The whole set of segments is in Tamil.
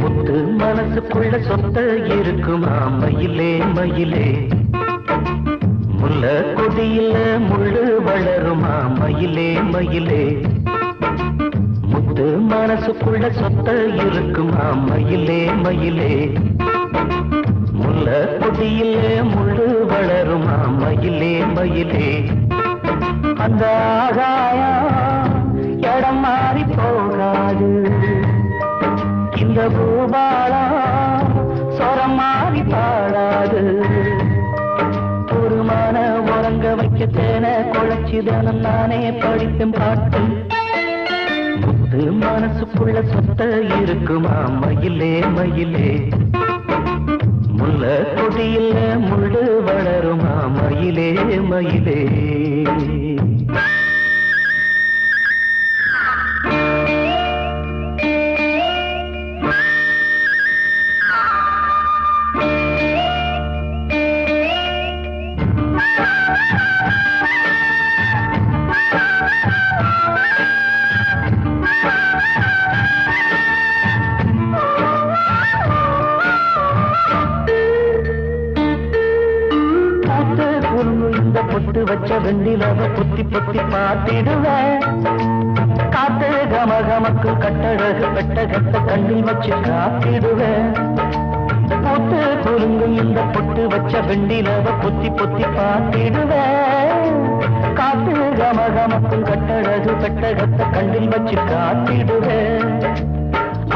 முத்து மனசுக்குள்ள சொத்த இருக்குமா மயிலே மயிலே. முல்ல கொடியில முள்ளு வளருமா மயிலே மயிலே. முத்து மனசுக்குள்ள சொத்த இருக்குமா மயிலே மயிலே. முல்ல கொடியில முள்ளு வளருமா மயிலே மயிலே. அந்த ஆகாயம் இந்த பூபாலா சொரம் மாறி பாடாது ஒரு மன உறங்க வைக்க தேன குழைச்சிதனம் நானே படித்தும் பாட்டு முத்து மனசுக்குள்ள சொத்த இருக்குமா? மயிலே மயிலே. முல்ல கொடியில் முள்ளு வளருமா? மயிலே மயிலே. அந்த பொட்டு வச்ச வெண்ணிலவ பொத்தி பொத்தி பார்த்திடுவேன் காத்து கம கமக்கு கட்டழகு பெட்ட கட்ட கண்ணில் வச்சு காத்திடுவேன் பூத்து குறுங்கு இந்த பொட்டு வச்ச வெண்ணிலவ பொத்தி பொத்தி பார்த்திடுவேன் காத்து கம கமக்கு கட்டழகு பெட்ட கட்ட கண்ணில் வச்சு காத்திடுவேன்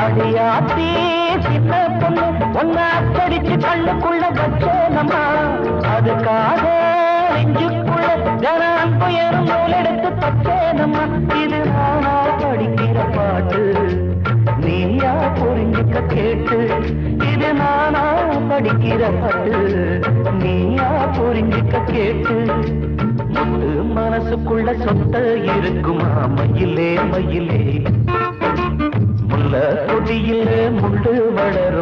அடியாத்தி சின்ன பொண்ணு ஒன்னா அச்சடிச்சு கண்ணுக்குள்ள வச்சேனம்மா தச்சேனம்மா இது நானா படிக்கிற பாட்டு. நீயா புரிஞ்சுக்க கேட்டு இது நானா படிக்கிற பாட்டு. நீயா புரிஞ்சுக்க கேட்டு முத்து மனசுக்குள்ள சொத்த இருக்குமா மயிலே மயிலே. முல்ல கொடியிலே முள்ளு வளருமா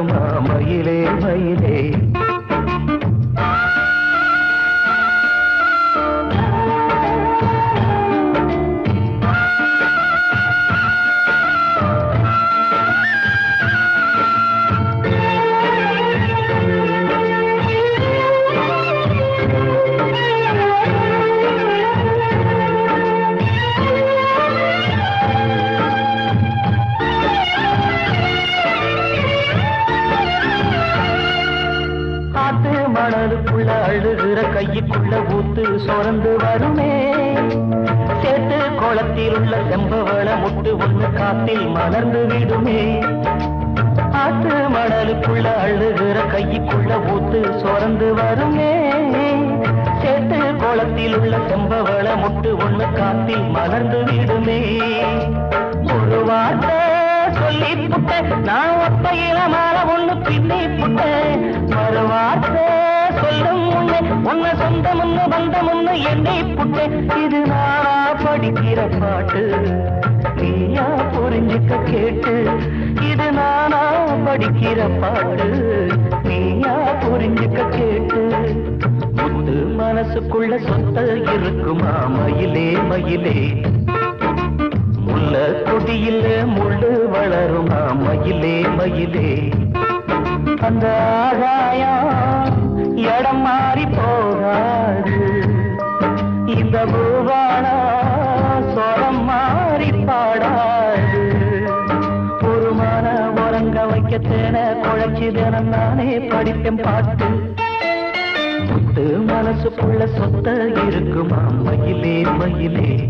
காத்து மணலுக்குள்ள அழுகிற கையுக்குள்ள ஊத்து சொரந்து வருமே. சேட்டு குளத்தில் உள்ள செம்பவள முட்டு ஒன்று காத்தில் மலர்ந்து விடுமே. காத்து மணலுக்குள்ள அழுகிற கையுக்குள்ள ஊத்து சொரந்து வருமே. சேட்டு குளத்தில் உள்ள செம்பவள முட்டு ஒன்று காத்தில் மலர்ந்து விடுமே. ஒரு வார்த்தை சொல்லி புட்டேன் நான் ஒப்பையில மாற ஒண்ணு பின்னி புட்ட ஒரு வார்த்தை சொல்லும் முன்னே உன்னை சொந்த முன்னு வந்த முன்னு என்னை புட்டேன் இது நானா படிக்கிற பாட்டு. நீயா புரிஞ்சுக்க கேட்டு. இது நானா படிக்கிற பாட்டு நீயா புரிஞ்சுக்க கேட்டு. முத்து மனசுக்குள்ள சொத்த இருக்குமா மயிலே மயிலே. முல்ல கொடியில முள்ளு வளருமா மயிலே மயிலே. அந்த ஆகாயம் இடம் மாறி போகாது. இந்த பூவானா சொரம் மாறி பாடாது. ஒரு மன உறங்க வைக்க தேன குழைச்சி தினம் நானே படிப்பேன் பாட்டு. மனசுக்குள்ள சொத்த இருக்குமா? மயிலே மயிலே.